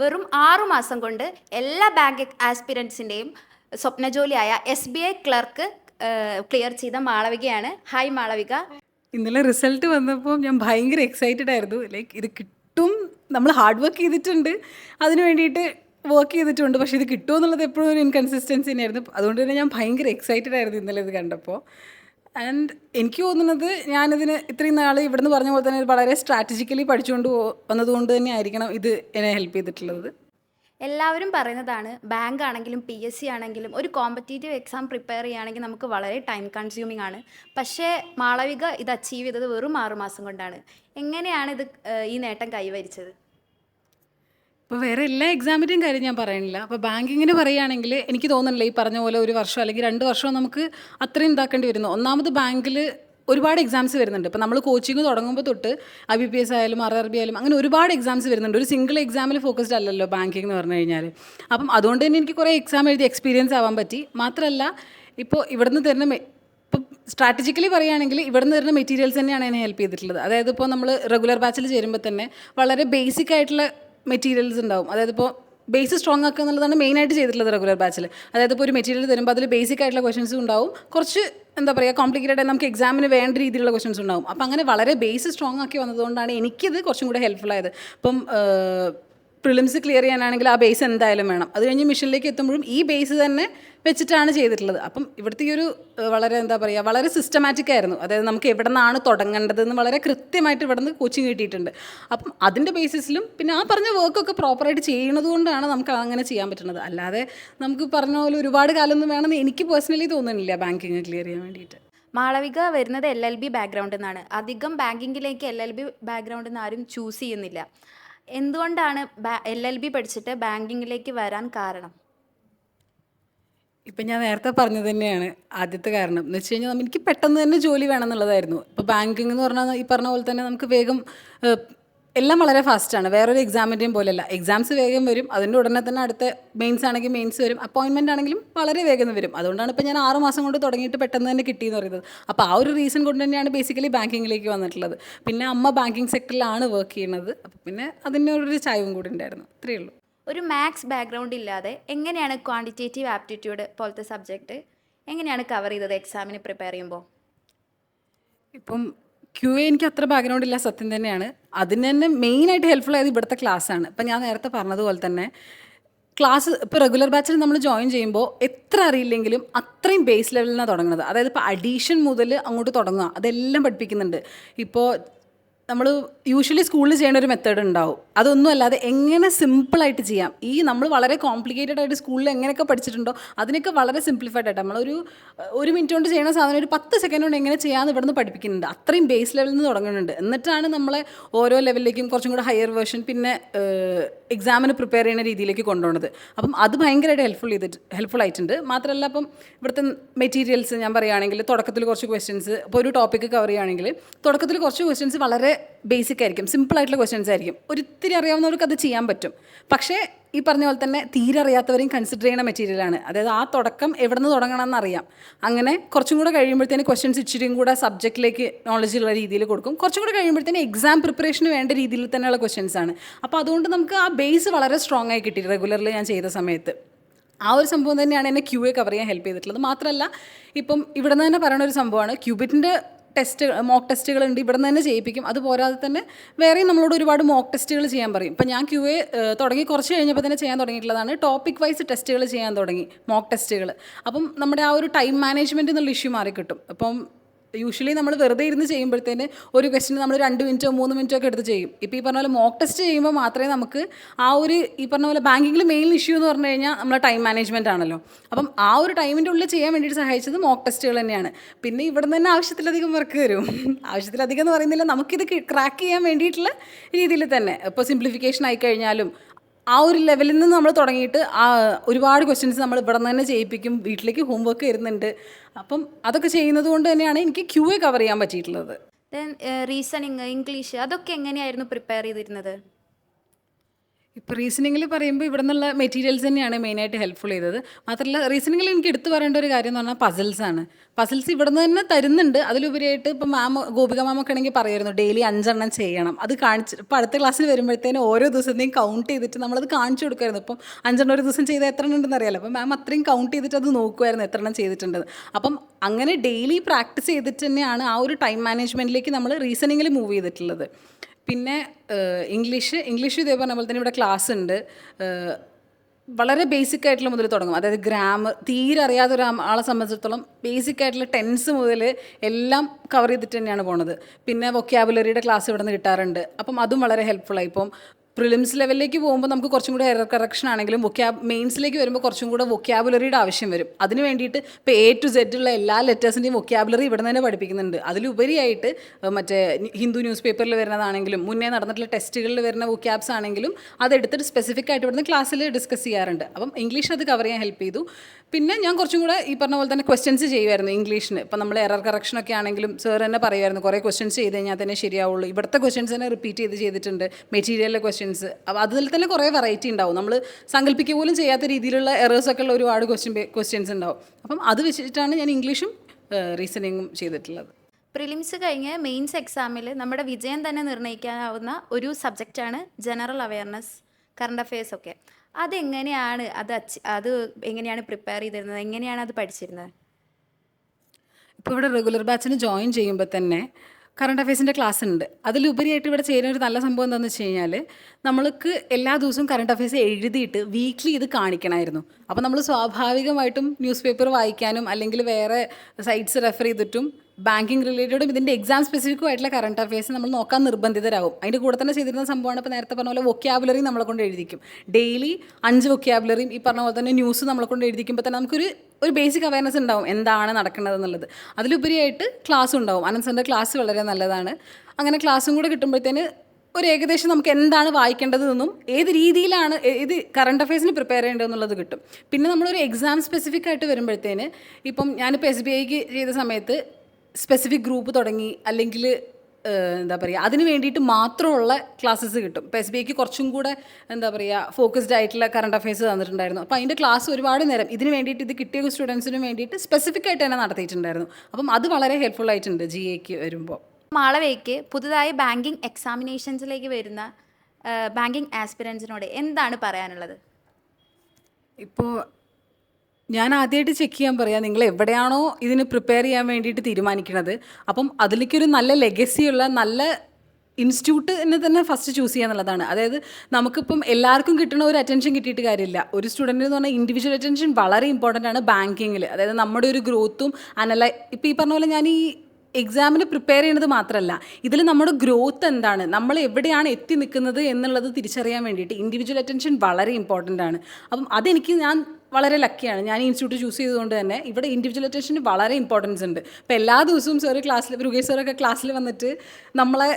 വെറും ആറു മാസം കൊണ്ട് എല്ലാ ബാങ്ക് ആസ്പിരൻസിന്റെയും സ്വപ്നജോലിയായ S B I clerk clear ചെയ്ത മാളവികയാണ്. ഹായ് മാളവിക. ഇന്നലെ റിസൾട്ട് വന്നപ്പോൾ ഞാൻ ഭയങ്കര എക്സൈറ്റഡ് ആയിരുന്നു. ലൈക്ക് ഇത് കിട്ടും. നമ്മൾ ഹാർഡ് വർക്ക് ചെയ്തിട്ടുണ്ട്. അതിന് വേണ്ടിയിട്ട് വർക്ക് ചെയ്തിട്ടുണ്ട്. പക്ഷേ ഇത് കിട്ടുമോ എന്നുള്ളത് എപ്പോഴും ഒരു ഇൻകൺസിസ്റ്റൻസി തന്നെയായിരുന്നു. അതുകൊണ്ട് തന്നെ ഞാൻ ഭയങ്കര എക്സൈറ്റഡ് ആയിരുന്നു ഇന്നലെ ഇത് കണ്ടപ്പോൾ. ആൻഡ് എനിക്ക് തോന്നുന്നത് ഞാനിതിന് ഇത്രയും നാൾ ഇവിടുന്ന് പറഞ്ഞ പോലെ തന്നെ വളരെ സ്ട്രാറ്റജിക്കലി പഠിച്ചുകൊണ്ട് വന്നതുകൊണ്ട് തന്നെ ആയിരിക്കണം ഇത് എന്നെ ഹെൽപ്പ് ചെയ്തിട്ടുള്ളത്. എല്ലാവരും പറയുന്നതാണ് ബാങ്ക് ആണെങ്കിലും പി എസ് സി ആണെങ്കിലും ഒരു കോമ്പറ്റേറ്റീവ് എക്സാം പ്രിപ്പയർ ചെയ്യുകയാണെങ്കിൽ നമുക്ക് വളരെ ടൈം കൺസ്യൂമിംഗ് ആണ്. പക്ഷേ മാളവിക ഇത് അച്ചീവ് ചെയ്തത് വെറും ആറുമാസം കൊണ്ടാണ്. എങ്ങനെയാണ് ഇത് ഈ നേട്ടം കൈവരിച്ചത്? ഇപ്പോൾ വേറെ എല്ലാ എക്സാമിന്റെയും കാര്യം ഞാൻ പറയുന്നില്ല അപ്പോൾ ബാങ്കിങ്ങിന് പറയുകയാണെങ്കിൽ എനിക്ക് തോന്നുന്നില്ല ഈ പറഞ്ഞ പോലെ ഒരു വർഷം അല്ലെങ്കിൽ രണ്ട് വർഷം നമുക്ക് അത്രയും ഇതാക്കേണ്ടി വരുന്നു. ഒന്നാമത് ബാങ്കിൽ ഒരുപാട് എക്സാംസ് വരുന്നുണ്ട്. ഇപ്പോൾ നമ്മൾ കോച്ചിങ് തുടങ്ങുമ്പോൾ തൊട്ട് ഐ ബി പി എസ് ആയാലും ആർ ആർ ബി ആയാലും അങ്ങനെ ഒരുപാട് എക്സാംസ് വരുന്നുണ്ട്. ഒരു സിംഗിൾ എക്സാമിൽ ഫോക്കസ്ഡ് അല്ലല്ലോ ബാങ്കിങ് എന്ന് പറഞ്ഞു കഴിഞ്ഞാൽ അപ്പം അതുകൊണ്ട് തന്നെ എനിക്ക് കുറേ എക്സാം എഴുതി എക്സ്പീരിയൻസ് ആവാൻ പറ്റി. മാത്രമല്ല ഇപ്പോൾ ഇവിടുന്ന് തരുന്ന ഇപ്പം സ്ട്രാറ്റജിക്കലി പറയുകയാണെങ്കിൽ ഇവിടുന്ന് തരുന്ന മെറ്റീരിയൽസ് തന്നെയാണ് എന്നെ ഹെൽപ്പ് ചെയ്തിട്ടുള്ളത്. അതായത് ഇപ്പോൾ നമ്മൾ റെഗുലർ ബാച്ചിൽ ചേരുമ്പോൾ തന്നെ വളരെ ബേസിക് ആയിട്ടുള്ള മെറ്റീരിയൽസ് ഉണ്ടാവും. അതായത് ഇപ്പോൾ ബേസ് സ്ട്രോങ് ആക്കുക എന്നുള്ളതാണ് മെയിനായിട്ട് ചെയ്തിട്ടുള്ളത് റെഗുലർ ബാച്ചിൽ അതായത് ഇപ്പോൾ ഒരു മെറ്റീരിയൽ തരുമ്പോൾ അതിൽ ബേസിക് ആയിട്ടുള്ള ക്വസ്റ്റൻസ് ഉണ്ടാവും. കുറച്ച് എന്താ പറയുക കോംപ്ലിക്കേറ്റഡ് ആയി നമുക്ക് എക്സാമിന് വേണ്ട രീതിയിലുള്ള ക്വസ്റ്റൻസ് ഉണ്ടാവും. അപ്പോൾ അങ്ങനെ വളരെ ബേസ് സ്ട്രോങ് ആക്കി വന്നതുകൊണ്ടാണ് എനിക്കിത് കുറച്ചും കൂടെ ഹെൽപ്ഫുൾ ആയത്. ഇപ്പം പ്രിലിംസ് ക്ലിയർ ചെയ്യാനാണെങ്കിൽ ആ ബേസ് എന്തായാലും വേണം. അത് കഴിഞ്ഞ് മിഷനിലേക്ക് എത്തുമ്പോഴും ഈ ബേസ് തന്നെ വെച്ചിട്ടാണ് ചെയ്തിട്ടുള്ളത്. അപ്പം ഇവിടുത്തെ ഈ ഒരു വളരെ എന്താ പറയുക വളരെ സിസ്റ്റമാറ്റിക് ആയിരുന്നു. അതായത് നമുക്ക് എവിടെ നിന്നാണ് തുടങ്ങേണ്ടതെന്ന് വളരെ കൃത്യമായിട്ട് ഇവിടെ നിന്ന് കോച്ചിങ് കിട്ടിയിട്ടുണ്ട്. അപ്പം അതിന്റെ ബേസിസിലും പിന്നെ ആ പറഞ്ഞ വർക്കൊക്കെ പ്രോപ്പറായിട്ട് ചെയ്യുന്നത് കൊണ്ടാണ് നമുക്ക് അങ്ങനെ ചെയ്യാൻ പറ്റുന്നത്. അല്ലാതെ നമുക്ക് പറഞ്ഞ പോലെ ഒരുപാട് കാലമൊന്നും വേണമെന്ന് എനിക്ക് പേഴ്സണലി തോന്നുന്നില്ല ബാങ്കിങ് ക്ലിയർ ചെയ്യാൻ വേണ്ടിയിട്ട്. മാളവിക വരുന്നത് എൽ എൽ ബി ബാക്ക്ഗ്രൗണ്ടിൽ നിന്നാണ് അധികം ബാങ്കിങ്ങിലേക്ക് എൽ എൽ ബി ബാക്ക്ഗ്രൗണ്ടിൽ നിന്ന് ആരും ചൂസ് ചെയ്യുന്നില്ല. എന്തുകൊണ്ടാണ് എൽ എൽ ബി പഠിച്ചിട്ട് ബാങ്കിങ്ങിലേക്ക് വരാൻ കാരണം? ഇപ്പം ഞാൻ നേരത്തെ പറഞ്ഞത് തന്നെയാണ് ആദ്യത്തെ കാരണം. എന്ന് വെച്ച് കഴിഞ്ഞാൽ എനിക്ക് പെട്ടെന്ന് തന്നെ ജോലി വേണം എന്നുള്ളതായിരുന്നു. ഇപ്പോൾ ബാങ്കിങ് എന്ന് പറഞ്ഞാൽ ഈ പറഞ്ഞ പോലെ തന്നെ നമുക്ക് വേഗം എല്ലാം വളരെ ഫാസ്റ്റാണ്. വേറൊരു എക്സാമിന്റെയും പോലെയല്ല. എക്സാംസ് വേഗം വരും. അതിന്റെ ഉടനെ തന്നെ അടുത്ത മെയിൻസ് ആണെങ്കിൽ മെയിൻസ് വരും. അപ്പോയിൻമെന്റ് ആണെങ്കിലും വളരെ വേഗം വരും. അതുകൊണ്ടാണ് ഇപ്പോൾ ഞാൻ ആറ് മാസം കൊണ്ട് തുടങ്ങിയിട്ട് പെട്ടെന്ന് തന്നെ കിട്ടിയെന്ന് പറയുന്നത്. അപ്പോൾ ആ ഒരു റീസൺ കൊണ്ട് തന്നെയാണ് ബേസിക്കലി ബാങ്കിങ്ങിലേക്ക് വന്നിട്ടുള്ളത്. പിന്നെ അമ്മ ബാങ്കിങ് സെക്ടറിലാണ് വർക്ക് ചെയ്യുന്നത്. അപ്പോൾ പിന്നെ അതിനൊരു ചായവും കൂടി ഉണ്ടായിരുന്നു. ഇത്രയേ ഉള്ളൂ. ഒരു മാത്സ് ബാക്ക്ഗ്രൗണ്ട് ഇല്ലാതെ എങ്ങനെയാണ് ക്വാണ്ടിറ്റേറ്റീവ് ആപ്റ്റിറ്റ്യൂഡ് പോലത്തെ സബ്ജക്റ്റ് എങ്ങനെയാണ് കവർ ചെയ്തത് എക്സാമിന് പ്രിപ്പയർ ചെയ്യുമ്പോൾ ഇപ്പം ക്യു എ എനിക്ക് അത്ര ബാക്ക്ഗ്രൗണ്ട് ഇല്ല സത്യം തന്നെയാണ്. അതിന് തന്നെ മെയിനായിട്ട് ഹെൽപ്ഫുൾ ആയത് ഇവിടുത്തെ ക്ലാസ്സാണ് ഇപ്പം ഞാൻ നേരത്തെ പറഞ്ഞതുപോലെ തന്നെ ക്ലാസ് ഇപ്പോൾ റെഗുലർ ബാച്ചിൽ നമ്മൾ ജോയിൻ ചെയ്യുമ്പോൾ എത്ര അറിയില്ലെങ്കിലും അത്രയും ബേസ് ലെവലിൽ നിന്നാണ് തുടങ്ങുന്നത്. അതായത് ഇപ്പോൾ അഡീഷൻ മുതൽ അങ്ങോട്ട് തുടങ്ങുക അതെല്ലാം പഠിപ്പിക്കുന്നുണ്ട്. ഇപ്പോൾ നമ്മൾ യൂഷ്വലി സ്കൂളിൽ ചെയ്യുന്ന ഒരു മെത്തേഡ് ഉണ്ടാവും. അതൊന്നും അല്ലാതെ എങ്ങനെ സിമ്പിളായിട്ട് ചെയ്യാം. ഈ നമ്മൾ വളരെ കോംപ്ലിക്കേറ്റഡ് ആയിട്ട് സ്കൂളിൽ എങ്ങനെയൊക്കെ പഠിച്ചിട്ടുണ്ടോ അതിനൊക്കെ വളരെ സിംപ്ലിഫൈഡ് ആയിട്ട് നമ്മളൊരു ഒരു മിനിറ്റ് കൊണ്ട് ചെയ്യുന്ന സാധനം ഒരു പത്ത് സെക്കൻഡ് കൊണ്ട് എങ്ങനെ ചെയ്യാമെന്ന് ഇവിടുന്ന് പഠിപ്പിക്കുന്നുണ്ട്. അത്രയും ബേസ് ലെവലിൽ നിന്ന് തുടങ്ങുന്നുണ്ട്. എന്നിട്ടാണ് നമ്മളെ ഓരോ ലെവലിലേക്കും കുറച്ചും കൂടെ ഹയർ വേർഷൻ പിന്നെ എക്സാമിന് പ്രിപ്പയർ ചെയ്യുന്ന രീതിയിലേക്ക് കൊണ്ടുപോകുന്നത്. അപ്പം അത് ഭയങ്കരമായിട്ട് ഹെൽപ്ഫുൾ ചെയ്തിട്ട് ഹെൽപ്ഫുൾ ആയിട്ടുണ്ട്. മാത്രമല്ല അപ്പം ഇവിടുത്തെ മെറ്റീരിയൽസ് ഞാൻ പറയുകയാണെങ്കിൽ തുടക്കത്തിൽ കുറച്ച് ക്വസ്റ്റ്യൻസ് ഇപ്പോൾ ഒരു ടോപ്പിക്ക് കവർ ചെയ്യുകയാണെങ്കിൽ തുടക്കത്തിൽ കുറച്ച് ക്വസ്റ്റ്യൻസ് വളരെ ബേസിക് ആയിരിക്കും. സിമ്പിൾ ആയിട്ടുള്ള ക്വസ്റ്റ്യൻസ് ആയിരിക്കും. ഒരിത്തിരി അറിയാവുന്നവർക്ക് അത് ചെയ്യാൻ പറ്റും. പക്ഷേ ഈ പറഞ്ഞ പോലെ തന്നെ തീരെ അറിയാത്തവരെയും കൺസിഡർ ചെയ്യുന്ന മെറ്റീരിയലാണ് അതായത് ആ തുടക്കം എവിടെ നിന്ന് തുടങ്ങണം എന്നറിയാം അങ്ങനെ കുറച്ചും കൂടെ കഴിയുമ്പോഴത്തേന് ക്വസ്റ്റ്യൻസ് ഇച്ചിരിയും കൂടെ സബ്ജക്റ്റിലേക്ക് നോളജ് ഉള്ള രീതിയിൽ കൊടുക്കും. കുറച്ചും കൂടെ കഴിയുമ്പോഴത്തേന് എക്സാം പ്രിപ്പറേഷന് വേണ്ട രീതിയിൽ തന്നെയുള്ള ക്വസ്റ്റ്യൻസ് ആണ്. അപ്പോൾ അതുകൊണ്ട് നമുക്ക് ആ ബേസ് വളരെ സ്ട്രോങ് ആയി കിട്ടി. റെഗുലർലി ഞാൻ ചെയ്ത സമയത്ത്. ആ ഒരു സംഭവം തന്നെയാണ് എന്നെ ക്യൂ എ കവർ ചെയ്യാൻ ഹെൽപ്പ് ചെയ്തിട്ടുള്ളത്. മാത്രമല്ല ഇപ്പം ഇവിടെ നിന്ന് തന്നെ പറയുന്ന ഒരു സംഭവമാണ്. ക്യൂബിറ്റിന്റെ ടെസ്റ്റ് മോക്ക് ടെസ്റ്റുകളുണ്ട് ഇവിടെ നിന്ന് തന്നെ ചെയ്യിപ്പിക്കും. അത് പോരാതെ തന്നെ വേറെയും നമ്മളോട് ഒരുപാട് മോക്ക് ടെസ്റ്റുകൾ ചെയ്യാൻ പറയും. ഇപ്പം ഞാൻ ക്യു എ തുടങ്ങി കുറച്ച് കഴിഞ്ഞപ്പോൾ തന്നെ ചെയ്യാൻ തുടങ്ങിയിട്ടുള്ളതാണ്. ടോപ്പിക് വൈസ് ടെസ്റ്റുകൾ ചെയ്യാൻ തുടങ്ങി മോക്ക് ടെസ്റ്റുകൾ. അപ്പം നമ്മുടെ ആ ഒരു ടൈം മാനേജ്മെന്റ് എന്നുള്ള ഇഷ്യൂ മാറി കിട്ടും അപ്പം യൂഷ്വലി നമ്മൾ വെറുതെ ഇരുന്ന് ചെയ്യുമ്പോഴത്തേന് ഒരു ക്വസ്റ്റിന് നമ്മൾ രണ്ട് മിനിറ്റോ മൂന്ന് മിനിറ്റോ ഒക്കെ എടുത്ത് ചെയ്യും. ഇപ്പോൾ ഈ പറഞ്ഞ പോലെ മോക്ക് ടെസ്റ്റ് ചെയ്യുമ്പോൾ മാത്രമേ നമുക്ക് ആ ഒരു ഈ പറഞ്ഞ പോലെ ബാങ്കിങ്ങിൽ മെയിൻ ഇഷ്യൂ എന്ന് പറഞ്ഞു കഴിഞ്ഞാൽ നമ്മളെ ടൈം മാനേജ്മെന്റ് ആണല്ലോ. അപ്പം ആ ഒരു ടൈമിന്റെ ഉള്ളിൽ ചെയ്യാൻ വേണ്ടിയിട്ട് സഹായിച്ചത് മോക്ക് ടെസ്റ്റുകൾ തന്നെയാണ്. പിന്നെ ഇവിടെ നിന്ന് തന്നെ ആവശ്യത്തിലധികം വർക്ക് വരും. ആവശ്യത്തിലധികം എന്ന് പറയുന്നില്ല നമുക്കിത് ക്രാക്ക് ചെയ്യാൻ വേണ്ടിയിട്ടുള്ള രീതിയിൽ തന്നെ. ഇപ്പോൾ സിംപ്ലിഫിക്കേഷൻ ആയി കഴിഞ്ഞാലും ആ ഒരു ലെവലിൽ നിന്ന് നമ്മൾ തുടങ്ങിയിട്ട് ആ ഒരുപാട് ക്വസ്റ്റ്യൻസ് നമ്മൾ ഇവിടെ നിന്ന് തന്നെ ചെയ്യിപ്പിക്കും വീട്ടിലേക്ക് ഹോംവർക്ക് വരുന്നുണ്ട്. അപ്പം അതൊക്കെ ചെയ്യുന്നത് കൊണ്ട് തന്നെയാണ് എനിക്ക് ക്യൂ എ കവർ ചെയ്യാൻ പറ്റിയിട്ടുള്ളത്. റീസണിങ് ഇംഗ്ലീഷ് അതൊക്കെ എങ്ങനെയായിരുന്നു പ്രിപ്പയർ ചെയ്തിരുന്നത്? ഇപ്പോൾ റീസണിങ്ങിൽ പറയുമ്പോൾ ഇവിടെ നിന്നുള്ള മെറ്റീരിയൽസ് തന്നെയാണ് മെയിനായിട്ട് ഹെൽപ്ഫുൾ ചെയ്തത്. മാത്രമല്ല റീസണിങ്ങിൽ എനിക്ക് എടുത്തു പറയേണ്ട ഒരു കാര്യം എന്ന് പറഞ്ഞാൽ പസിൽസ് ആണ്. പസിൽസ് ഇവിടെ നിന്ന് തന്നെ തരുന്നുണ്ട്. അതിലുപരിയായിട്ട് ഇപ്പം മാം ഗോപിക മാമൊക്കെ ആണെങ്കിൽ പറയുമായിരുന്നു ഡെയിലി അഞ്ചെണ്ണം ചെയ്യണം. അത് കാണിച്ച് ഇപ്പോൾ അടുത്ത ക്ലാസ്സിൽ വരുമ്പോഴത്തേനും ഓരോ ദിവസത്തെയും കൗണ്ട് ചെയ്തിട്ട് നമ്മളത് കാണിച്ചു കൊടുക്കുമായിരുന്നു ഇപ്പം അഞ്ചെണ്ണം ഒരു ദിവസം ചെയ്താൽ എത്ര ഉണ്ടെന്ന് അറിയാലോ. അപ്പം മാം അത്രയും കൗണ്ട് ചെയ്തിട്ട് അത് നോക്കുമായിരുന്നു എത്ര എണ്ണം ചെയ്തിട്ടുണ്ട് അപ്പം അങ്ങനെ ഡെയിലി പ്രാക്ടീസ് ചെയ്തിട്ട് തന്നെയാണ് ആ ഒരു ടൈം മാനേജ്മെന്റിലേക്ക് നമ്മൾ റീസണിങ്ങിൽ മൂവ് ചെയ്തിട്ടുള്ളത്. പിന്നെ ഇംഗ്ലീഷ് ഇംഗ്ലീഷ് ഇതേ പറഞ്ഞ പോലെ തന്നെ ഇവിടെ ക്ലാസ് ഉണ്ട്. വളരെ ബേസിക് ആയിട്ടുള്ള മുതൽ തുടങ്ങും. അതായത് ഗ്രാമർ തീരെ അറിയാത്ത ഒരു ആളെ സംബന്ധിച്ചിടത്തോളം ബേസിക് ആയിട്ടുള്ള ടെൻസ് മുതൽ എല്ലാം കവർ ചെയ്തിട്ട് തന്നെയാണ് പോണത്. പിന്നെ വൊക്കാബുലറിയുടെ ക്ലാസ് ഇവിടെ നിന്ന് കിട്ടാറുണ്ട്. അപ്പം അതും വളരെ ഹെൽപ്ഫുള്ളായി ഇപ്പം പ്രിലിംസ് ലെവലിലേക്ക് പോകുമ്പോൾ നമുക്ക് കുറച്ചും കൂടി എറർ കറക്ഷൻ ആണെങ്കിലും വൊക്യാബ് മെയിൻസിലേക്ക് വരുമ്പോൾ കുറച്ചും കൂടെ വൊക്കാബുലറിയുടെ ആവശ്യം വരും. അതിന് വേണ്ടിയിട്ട് ഇപ്പോൾ എ ടു സെഡ് ഉള്ള എല്ലാ ലെറ്റേഴ്സിന്റെയും വൊക്കാബുലറി ഇവിടെ തന്നെ പഠിപ്പിക്കുന്നുണ്ട്. അതിലുപരിയായിട്ട് മറ്റേ ഹിന്ദു ന്യൂസ് പേപ്പറിൽ വരുന്നതാണെങ്കിലും മുന്നേ നടന്നിട്ടുള്ള ടെസ്റ്റുകളിൽ വരുന്ന വൊക്കാബ്സ് ആണെങ്കിലും അതെടുത്തിട്ട് സ്പെസിഫിക് ആയിട്ട് ഇവിടുന്ന് ക്ലാസ്സിൽ ഡിസ്കസ് ചെയ്യാറുണ്ട്. അപ്പം ഇംഗ്ലീഷ് അത് കവർ ചെയ്യാൻ ഹെൽപ്പ് ചെയ്തു. പിന്നെ ഞാൻ കുറച്ചും കൂടെ ഈ പറഞ്ഞ പോലെ തന്നെ ക്വസ്റ്റ്യൻസ് ചെയ്യുമായിരുന്നു ഇംഗ്ലീഷിന് ഇപ്പം നമ്മൾ എറർ കറക്ഷൻ ഒക്കെ ആണെങ്കിലും സർ തന്നെ പറയുമായിരുന്നു കുറേ ക്വസ്റ്റ്യൻസ് ചെയ്ത് കഴിഞ്ഞാൽ തന്നെ ശരിയാവുള്ളൂ. ഇവിടുത്തെ ക്വസ്റ്റ്യൻസ് തന്നെ റിപ്പീറ്റ് ചെയ്ത് ചെയ്തിട്ടുണ്ട്. മെറ്റീരിയലിലെ ക്വസ്റ്റ്യൻസ് അപ്പോൾ അതിൽ തന്നെ കുറേ വെറൈറ്റി ഉണ്ടാവും. നമ്മൾ സങ്കല്പിക്കുക പോലും ചെയ്യാത്ത രീതിയിലുള്ള എറേഴ്സ് ഒക്കെ ഉള്ള ഒരുപാട് ക്വസ്റ്റ്യൻ ക്വസ്റ്റ്യൻസ് ഉണ്ടാവും. അപ്പം അത് വെച്ചിട്ടാണ് ഞാൻ ഇംഗ്ലീഷും റീസണിങ്ങും ചെയ്തിട്ടുള്ളത്. പ്രിലിംസ് കഴിഞ്ഞ് മെയിൻസ് എക്സാമിൽ നമ്മുടെ വിജയം തന്നെ നിർണയിക്കാനാവുന്ന ഒരു സബ്ജക്റ്റാണ് ജനറൽ അവയർനെസ് കറണ്ട് അഫയേഴ്സ് ഒക്കെ. അതെങ്ങനെയാണ് അത് അത് എങ്ങനെയാണ് പ്രിപ്പയർ ചെയ്തിരുന്നത്? എങ്ങനെയാണ് അത് പഠിച്ചിരുന്നത്? ഇപ്പോൾ ഇവിടെ റെഗുലർ ബാച്ചിന് ജോയിൻ ചെയ്യുമ്പോൾ തന്നെ കറണ്ട് അഫയേഴ്സിന്റെ ക്ലാസ് ഉണ്ട്. അതിലുപരിയായിട്ട് ഇവിടെ ചെയ്യുന്ന ഒരു നല്ല സംഭവം എന്താണെന്ന് വെച്ച് കഴിഞ്ഞാൽ നമ്മൾക്ക് എല്ലാ ദിവസവും കറണ്ട് അഫയേഴ്സ് എഴുതിയിട്ട് വീക്ക്ലി ഇത് കാണിക്കണമായിരുന്നു. അപ്പോൾ നമ്മൾ സ്വാഭാവികമായിട്ടും ന്യൂസ് പേപ്പർ വായിക്കാനും അല്ലെങ്കിൽ വേറെ സൈറ്റ്സ് റെഫർ ചെയ്തിട്ടും ബാങ്കിങ് റിലേറ്റഡും ഇതിന്റെ എക്സാം സ്പെസിഫിക്കും ആയിട്ടുള്ള കറണ്ട് അഫയേഴ്സ് നമ്മൾ നോക്കാൻ നിർബന്ധിതരാകും. അതിന്റെ കൂടെ തന്നെ ചെയ്തിരുന്ന സംഭവമാണ് ഇപ്പോൾ നേരത്തെ പറഞ്ഞ പോലെ വൊക്യാബുലറി നമ്മളെ കൊണ്ട് എഴുതിക്കും. ഡെയിലി അഞ്ച് വൊക്യാബുലറിയും ഈ പറഞ്ഞ പോലെ തന്നെ ന്യൂസ് നമ്മളെ കൊണ്ട് എഴുതിക്കുമ്പോൾ തന്നെ നമുക്കൊരു ഒരു ബേസിക് അവയർനെസ് ഉണ്ടാവും എന്താണ് നടക്കുന്നത് എന്നുള്ളത്. അതിലുപരിയായിട്ട് ക്ലാസ് ഉണ്ടാവും. അനന്ത് ക്ലാസ് വളരെ നല്ലതാണ്. അങ്ങനെ ക്ലാസ്സും കൂടെ കിട്ടുമ്പോഴത്തേന് ഒരു ഏകദേശം നമുക്ക് എന്താണ് വായിക്കേണ്ടതെന്നും ഏത് രീതിയിലാണ് ഏത് കറണ്ട് അഫയേഴ്സിന് പ്രിപ്പയർ ചെയ്യേണ്ടതെന്നുള്ളത് കിട്ടും. പിന്നെ നമ്മളൊരു എക്സാം സ്പെസിഫിക് ആയിട്ട് വരുമ്പോഴത്തേന് ഇപ്പം ഞാനിപ്പോൾ എസ് ബി ഐക്ക് ചെയ്ത സമയത്ത് സ്പെസിഫിക് ഗ്രൂപ്പ് തുടങ്ങി അല്ലെങ്കിൽ എന്താ പറയുക അതിന് വേണ്ടിയിട്ട് മാത്രമുള്ള ക്ലാസ്സസ് കിട്ടും. ഇപ്പോൾ എസ് ബി ഐക്ക് കുറച്ചും കൂടെ എന്താ പറയുക ഫോക്കസ്ഡ് ആയിട്ടുള്ള കറണ്ട് അഫയേഴ്സ് തന്നിട്ടുണ്ടായിരുന്നു. അപ്പോൾ അതിന്റെ ക്ലാസ് ഒരുപാട് നേരം ഇതിന് വേണ്ടിയിട്ട് ഇത് കിട്ടിയ സ്റ്റുഡൻസിന് വേണ്ടിയിട്ട് സ്പെസിഫിക് ആയിട്ട് തന്നെ നടത്തിയിട്ടുണ്ടായിരുന്നു. അപ്പം അത് വളരെ ഹെൽപ്ഫുൾ ആയിട്ടുണ്ട് ജി എക്ക് വരുമ്പോൾ മാളവയ്ക്ക് പുതുതായി ബാങ്കിങ് എക്സാമിനേഷൻസിലേക്ക് വരുന്ന ബാങ്കിങ് ആസ്പിരൻസിനോട് എന്താണ് പറയാനുള്ളത്? ഇപ്പോൾ ഞാൻ ആദ്യമായിട്ട് ചെക്ക് ചെയ്യാൻ പറയാം നിങ്ങൾ എവിടെയാണോ ഇതിന് പ്രിപ്പയർ ചെയ്യാൻ വേണ്ടിയിട്ട് തീരുമാനിക്കുന്നത് അപ്പം അതിലേക്കൊരു നല്ല ലെഗസിയുള്ള നല്ല ഇൻസ്റ്റിറ്റ്യൂട്ട് എന്നെ തന്നെ ഫസ്റ്റ് ചൂസ് ചെയ്യുക എന്നുള്ളതാണ്. അതായത് നമുക്കിപ്പം എല്ലാവർക്കും കിട്ടുന്ന ഒരു അറ്റൻഷൻ കിട്ടിയിട്ട് കാര്യമില്ല. ഒരു സ്റ്റുഡന്റ് എന്ന് പറഞ്ഞാൽ ഇൻഡിവിജ്വൽ അറ്റൻഷൻ വളരെ ഇമ്പോർട്ടന്റ് ആണ് ബാങ്കിങ്ങിൽ അതായത് നമ്മുടെ ഒരു ഗ്രോത്തും അനലൈ ഇപ്പോൾ ഈ പറഞ്ഞ പോലെ ഞാൻ ഈ എക്സാമിന് പ്രിപ്പയർ ചെയ്യുന്നത് മാത്രമല്ല ഇതിൽ നമ്മുടെ ഗ്രോത്ത് എന്താണ് നമ്മൾ എവിടെയാണ് എത്തി നിൽക്കുന്നത് എന്നുള്ളത് തിരിച്ചറിയാൻ വേണ്ടിയിട്ട് ഇൻഡിവിജ്വൽ അറ്റൻഷൻ വളരെ ഇമ്പോർട്ടന്റ് ആണ്. അപ്പം അതെനിക്ക് ഞാൻ വളരെ ലക്കിയാണ് ഞാൻ ഇൻസ്റ്റിറ്റ്യൂട്ട് ചൂസ് ചെയ്തുകൊണ്ട് തന്നെ ഇവിടെ ഇൻഡിവിജ്വൽ അറ്റൻഷന് വളരെ ഇമ്പോർട്ടൻസ് ഉണ്ട്. അപ്പോൾ എല്ലാ ദിവസവും സാറ് ക്ലാസ്സിൽ രുകേഷ് സാറൊക്കെ ക്ലാസ്സിൽ വന്നിട്ട് നമ്മളെ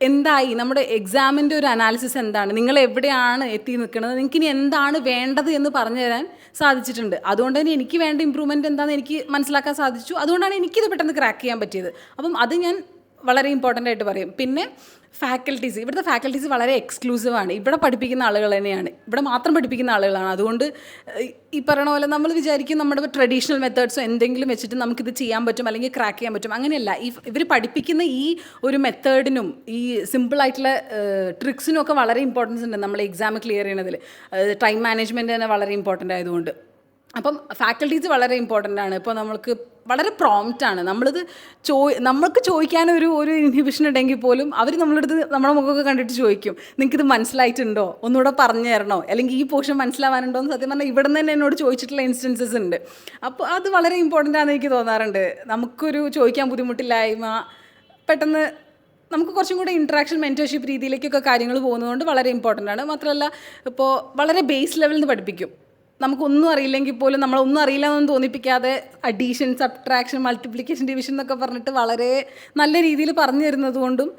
എന്തായി? നമ്മുടെ എക്സാമിന്റെ ഒരു അനാലിസിസ് എന്താണ്? നിങ്ങൾ എവിടെയാണ് എത്തി നിൽക്കുന്നത്? നിങ്ങൾക്ക് ഇനി എന്താണ് വേണ്ടത് എന്ന് പറഞ്ഞു തരാൻ സാധിച്ചിട്ടുണ്ട്. അതുകൊണ്ട് തന്നെ എനിക്ക് വേണ്ട ഇമ്പ്രൂവ്മെന്റ് എന്താണെന്ന് എനിക്ക് മനസ്സിലാക്കാൻ സാധിച്ചു. അതുകൊണ്ടാണ് എനിക്കിത് പെട്ടെന്ന് ക്രാക്ക് ചെയ്യാൻ പറ്റിയത്. അപ്പം അത് ഞാൻ വളരെ ഇമ്പോർട്ടന്റ് ആയിട്ട് പറയും. പിന്നെ ഫാക്കൽറ്റീസ്. ഇവിടുത്തെ ഫാക്കൽറ്റീസ് വളരെ എക്സ്ക്ലൂസീവാണ് ഇവിടെ പഠിപ്പിക്കുന്ന ആളുകൾ തന്നെയാണ്. ഇവിടെ മാത്രം പഠിപ്പിക്കുന്ന ആളുകളാണ്. അതുകൊണ്ട് ഈ പറയണ പോലെ നമ്മൾ വിചാരിക്കും നമ്മുടെ ട്രഡീഷണൽ മെത്തേഡ്സോ എന്തെങ്കിലും വെച്ചിട്ട് നമുക്കിത് ചെയ്യാൻ പറ്റും അല്ലെങ്കിൽ ക്രാക്ക് ചെയ്യാൻ പറ്റും. അങ്ങനെയല്ല. ഈ ഇവർ പഠിപ്പിക്കുന്ന ഈ ഒരു മെത്തേഡിനും ഈ സിമ്പിളായിട്ടുള്ള ട്രിക്സിനും ഒക്കെ വളരെ ഇമ്പോർട്ടൻസ് ഉണ്ട്. നമ്മൾ എക്സാം ക്ലിയർ ചെയ്യണതിൽ ടൈം മാനേജ്മെന്റ് തന്നെ വളരെ ഇമ്പോർട്ടന്റ് ആയതുകൊണ്ട്. അപ്പം ഫാക്കൽറ്റീസ് വളരെ ഇമ്പോർട്ടന്റ് ആണ്. ഇപ്പോൾ നമ്മൾക്ക് വളരെ പ്രോംപ്റ്റ് ആണ്. നമ്മളിത് ചോ നമ്മൾക്ക് ചോദിക്കാൻ ഒരു ഒരു ഇൻഹിബിഷൻ ഉണ്ടെങ്കിൽ പോലും അവർ നമ്മളടുത്ത് നമ്മുടെ മുഖമൊക്കെ കണ്ടിട്ട് ചോദിക്കും. നിങ്ങൾക്കിത് മനസ്സിലായിട്ടുണ്ടോ? ഒന്നുകൂടെ പറഞ്ഞു തരണോ? അല്ലെങ്കിൽ ഈ പോർഷൻ മനസ്സിലാവാനുണ്ടോ? എന്ന് സത്യം പറഞ്ഞാൽ ഇവിടെ തന്നെ എന്നോട് ചോദിച്ചിട്ടുള്ള ഇൻസ്റ്റൻസസ് ഉണ്ട്. അപ്പോൾ അത് വളരെ ഇമ്പോർട്ടന്റ് ആണെന്ന് എനിക്ക് തോന്നാറുണ്ട്. നമുക്കൊരു ചോദിക്കാൻ ബുദ്ധിമുട്ടില്ലായ്മ പെട്ടെന്ന് നമുക്ക് കുറച്ചും കൂടെ ഇൻട്രാക്ഷൻ മെന്റർഷിപ്പ് രീതിയിലേക്കൊക്കെ കാര്യങ്ങൾ പോകുന്നതുകൊണ്ട് വളരെ ഇമ്പോർട്ടന്റ് ആണ്. മാത്രമല്ല ഇപ്പോൾ വളരെ ബേസ് ലെവലിൽ നിന്ന് പഠിപ്പിക്കും. നമുക്കൊന്നും അറിയില്ലെങ്കിൽ പോലും നമ്മളൊന്നും അറിയില്ല എന്ന് തോന്നിപ്പിക്കാതെ അഡീഷൻ സബ്ട്രാക്ഷൻ മൾട്ടിപ്ലിക്കേഷൻ ഡിവിഷൻ എന്നൊക്കെ പറഞ്ഞിട്ട് വളരെ നല്ല രീതിയിൽ പറഞ്ഞു തരുന്നത് കൊണ്ടും